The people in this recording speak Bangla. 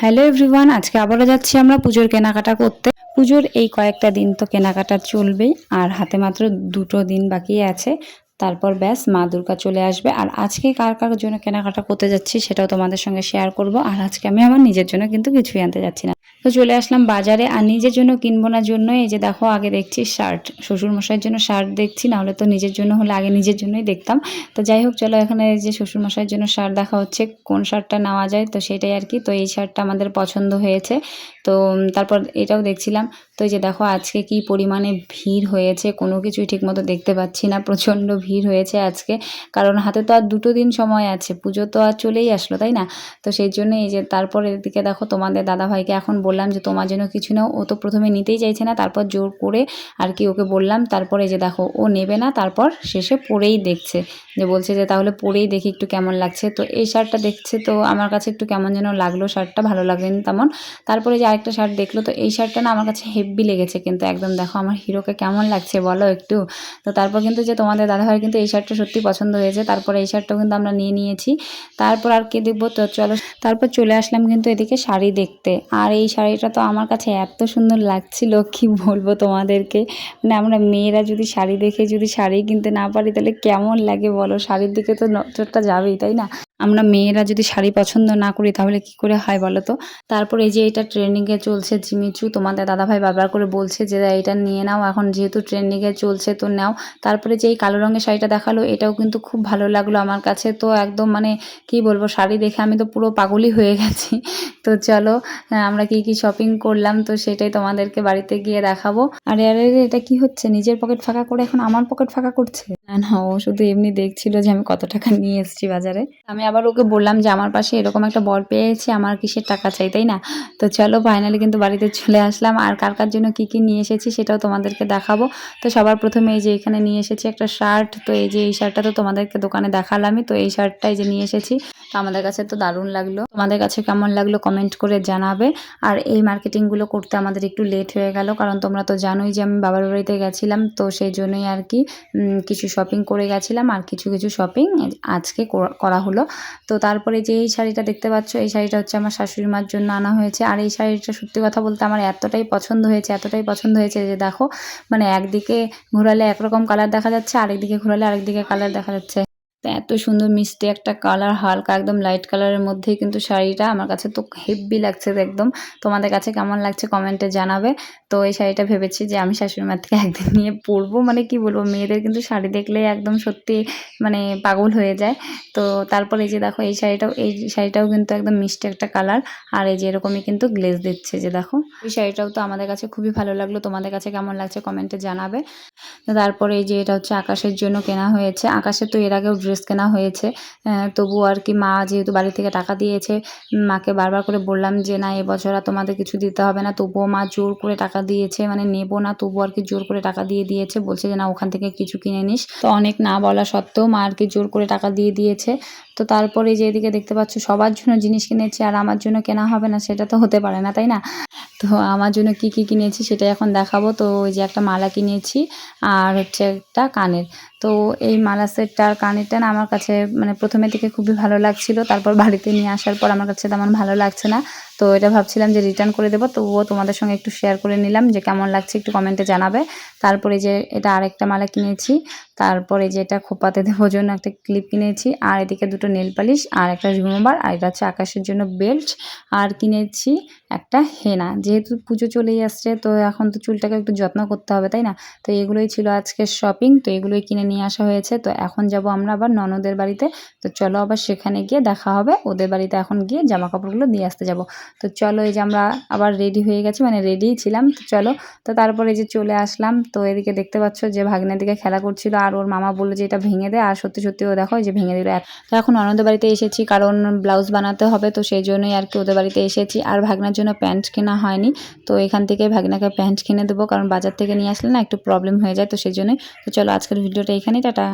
হ্যালো এভরিওয়ান, আজকে আবারও যাচ্ছি আমরা পুজোর কেনাকাটা করতে। পুজোর এই কয়েকটা দিন তো কেনাকাটা চলবে, আর হাতে মাত্র দুটো দিন বাকি আছে। তারপর ব্যাস, মা দুর্গা চলে আসবে। আর আজকে কার কার জন্য কেনাকাটা করতে যাচ্ছি সেটাও তোমাদের সঙ্গে শেয়ার করব। আর আজকে আমি আমার নিজের জন্য কিন্তু কিছুই আনতে যাচ্ছি না। তো চলে আসলাম বাজারে আর নিজের জন্য কিনবো না জন্যই এই যে দেখো, আগে দেখছি শার্ট শ্বশুর মশাইয়ের জন্য শার্ট দেখছি না হলে তো নিজের জন্য হলে আগে নিজের জন্যই দেখতাম। তো যাই হোক, চলো এখানে এই যে শ্বশুর মশাইয়ের জন্য শার্ট দেখা হচ্ছে, কোন শার্টটা নেওয়া যায়, তো সেটাই আর কি। তো এই শার্টটা আমাদের পছন্দ হয়েছে। তো তারপর এটাও দেখছিলাম। তো এই যে দেখো, আজকে কি পরিমাণে ভিড় হয়েছে, কোনো কিছুই ঠিকমতো দেখতে পাচ্ছি না, প্রচণ্ড ভিড় হয়েছে আজকে। কারণ হাতে তো আর দুটো দিন সময় আছে, পুজো তো আর চলেই আসলো, তাই না? তো সেই জন্য এই যে তারপর এদিকে দেখো, তোমাদের দাদাভাইকে এখন বললাম যে তোমার জন্য কিছু নাও ও তো প্রথমে নিতেই চাইছে না, তারপর জোর করে আর কি ওকে বললাম, তারপরে যে দেখো, ও নেবে না, তারপর শেষে পরেই দেখছে, যে বলছে যে তাহলে পরেই দেখি একটু কেমন লাগছে। তো এই শার্টটা দেখছে তো আমার কাছে একটু কেমন যেন লাগল, শার্টটা ভালো লাগেনি তেমন। তারপরে যে আরেকটা শার্ট দেখল, তো এই শার্টটা না আমার কাছে হেভি লেগেছে কিন্তু একদম দেখো আমার হিরোকে কেমন লাগছে বলো একটু। তো তারপর কিন্তু যে তোমাদের দাদাভাই কিন্তু এই শার্টটা সত্যি পছন্দ হয়েছে, তারপরে এই শার্টটাও কিন্তু আমরা নিয়ে নিয়েছি। তারপর আর কে দেখব, তো চলো, তারপর চলে আসলাম কিন্তু এদিকে শাড়ি দেখতে। আর এই শাড়িটা তো আমার কাছে এত সুন্দর লাগছিল, কি বলব তোমাদেরকে? মানে আমরা মেয়েরা যদি শাড়ি দেখে যদি শাড়ি কিনতে না পারি, তাহলে কেমন লাগে বলো? শাড়ির দিকে তো নজরটা যাবেই, তাই না? আমরা মেয়েরা যদি শাড়ি পছন্দ না করি তাহলে কি করে হয় বলো তো? তারপর এই যে এটা ট্রেন্ডিংয়ে চলছে জিমিচু তোমাদের দাদাভাই বারবার করে বলছে যে এটা নিয়ে নাও এখন যেহেতু ট্রেন্ডিংয়ে চলছে তো নাও। তারপরে যে এই কালো রঙের শাড়িটা দেখাল এটাও কিন্তু খুব ভালো লাগল আমার কাছে। তো একদম মানে কি বলব শাড়ি দেখে আমি তো পুরো পাগলই হয়ে গেছি। তো চলো আহ, আমরা কি কি শপিং করলাম তো সেটাই তোমাদেরকে বাড়িতে গিয়ে দেখাবো। আরে আরে এটা কি হচ্ছে? নিজের পকেট ফাঁকা করে এখন আমার পকেট ফাঁকা করছে? না না, ও শুধু এমনি দেখছিল যে আমি কত টাকা নিয়ে এসেছি বাজারে। আমি আবার ওকে বললাম যে আমার পাশে এরকম একটা বর পেয়েছি, আমার কিসের টাকা চাই, তাই না? তো চলো ফাইনালি কিন্তু বাড়িতে চলে আসলাম। আর কার কার জন্য কি কি নিয়ে এসেছি সেটাও তোমাদেরকে দেখাবো। তো সবার প্রথমে এই যে এখানে নিয়ে এসেছি একটা শার্ট তো এই যে এই শার্টটা তো তোমাদেরকে দোকানে দেখালামই, তো এই শার্টটা এই যে নিয়ে এসেছি। তো আমাদের কাছে তো দারুণ লাগল। তোমাদের কাছে কেমন লাগল কমেন্ট করে জানাবে। আর এই মার্কেটিংগুলো করতে আমাদের একটু লেট হয়ে গেল, কারণ তোমরা তো জানোই যে আমি বাবার বাড়িতে গেছিলাম, তো সেই জন্যই আর কি কিছু শপিং করে গেছিলাম আর কিছু কিছু শপিং আজকে করা- হলো। তো তারপরে যে এই শাড়িটা দেখতে পাচ্ছ, এই শাড়িটা হচ্ছে আমার শাশুড়ি মার জন্য আনা হয়েছে। আর এই শাড়িটা সত্যি কথা বলতে আমার এতটাই পছন্দ হয়েছে, এতটাই পছন্দ হয়েছে যে দেখো মানে একদিকে ঘোরালে একরকম কালার দেখা যাচ্ছে, আরেকদিকে ঘোরালে আরেকদিকে কালার দেখা যাচ্ছে। তো এত সুন্দর মিষ্টি একটা কালার হালকা একদম লাইট কালারের মধ্যেই কিন্তু শাড়িটা। আমার কাছে তো হেভি লাগছে একদম। তোমাদের কাছে কেমন লাগছে কমেন্টে জানাবে। তো এই শাড়িটা ভেবেছি যে আমি শাশুড়ি মার থেকে একদিন নিয়ে পরবো। মানে কি বলব, মেয়েদের কিন্তু শাড়ি দেখলেই একদম সত্যি মানে পাগল হয়ে যায়। তো তারপরে এই যে দেখো, এই শাড়িটাও এই শাড়িটাও কিন্তু একদম মিষ্টি একটা কালার আর এই যে এরকমই কিন্তু গ্লেজ দিচ্ছে যে দেখো। এই শাড়িটাও তো আমাদের কাছে খুবই ভালো লাগল। তোমাদের কাছে কেমন লাগছে কমেন্টে জানাবে। তারপরে এই যে এটা হচ্ছে আকাশের জন্য কেনা হয়েছে। আকাশে তো এর আগেও ড্রেস কেনা হয়েছে। তবু আর কি মা যেহেতু বাড়ি থেকে টাকা দিয়েছে, মাকে বারবার করে বললাম যে, না এবছর আর তোমাদের কিছু দিতে হবে না। তবুও মা জোর করে টাকা দিয়েছে মানে নেব না, তবু আর কি জোর করে টাকা দিয়ে দিয়েছে। বলছে যে, না, ওখান থেকে কিছু কিনে নিস। তো অনেক না বলা সত্ত্বেও মা আর কি জোর করে টাকা দিয়ে দিয়েছে। তো তারপরে যে এদিকে দেখতে পাচ্ছ সবার জন্য জিনিস কিনেছি আর আমার জন্য কেনা হবে না, সেটা তো হতে পারে না, তাই না? তো আমার জন্য কি কি কিনেছি সেটা এখন দেখাবো। তো ওই যে একটা মালা কিনেছি আর হচ্ছে একটা কানের। তো এই মালা সেটটা আর কানেরটা না আমার কাছে মানে প্রথমে থেকে খুবই ভালো লাগছিল, তারপর বাড়িতে নিয়ে আসার পর আমার কাছে তেমন ভালো লাগছে না। তো এটা ভাবছিলাম যে রিটার্ন করে দেবো, তবুও তোমাদের সঙ্গে একটু শেয়ার করে নিলাম যে কেমন লাগছে একটু কমেন্টে জানাবে। তারপরে যে এটা আরেকটা মালা কিনেছি, তারপরে যে এটা খোপাতে দেওয়ার জন্য একটা ক্লিপ কিনেছি, আর এদিকে দুটো নেল পালিশ আর একটা রিমুভার আর এটা হচ্ছে আকাশের জন্য বেল্ট আর কিনেছি একটা হেনা যেহেতু পুজো চলেই আসছে, তো এখন তো চুলটাকে একটু যত্ন করতে হবে, তাই না? তো এগুলোই ছিল আজকের শপিং তো এগুলোই কিনে নিয়ে আসা হয়েছে। তো এখন যাব আমরা আবার ননদের বাড়িতে। তো চলো আবার সেখানে গিয়ে দেখা হবে, ওদের বাড়িতে এখন গিয়ে জামা কাপড়গুলো দিয়ে আসতে যাব। তো চলো এই যে আমরা আবার রেডি হয়ে গেছি মানে রেডিই ছিলাম, তো চলো। তো তারপরে এই যে চলে আসলাম, তো এদিকে দেখতে পাচ্ছ যে ভাগ্নের দিকে খেলা করছিল, আর ওর মামা বলল যে এটা ভেঙে দেয় আর সত্যি সত্যি ও দেখো যে ভেঙে দিল। তো এখন অনন্ত বাড়িতে এসেছি, কারণ ব্লাউজ বানাতে হবে, তো সেই জন্যই আর কি ওদের বাড়িতে এসেছি। আর ভাগনার জন্য প্যান্ট কেনা হয়নি, তো এখান থেকে ভাগনাকে প্যান্ট কিনে দেবো, কারণ বাজার থেকে নিয়ে আসলে না একটু প্রবলেম হয়ে যায়, তো সেই জন্যই। তো চলো আজকের ভিডিওটা এখানেই, টাটা।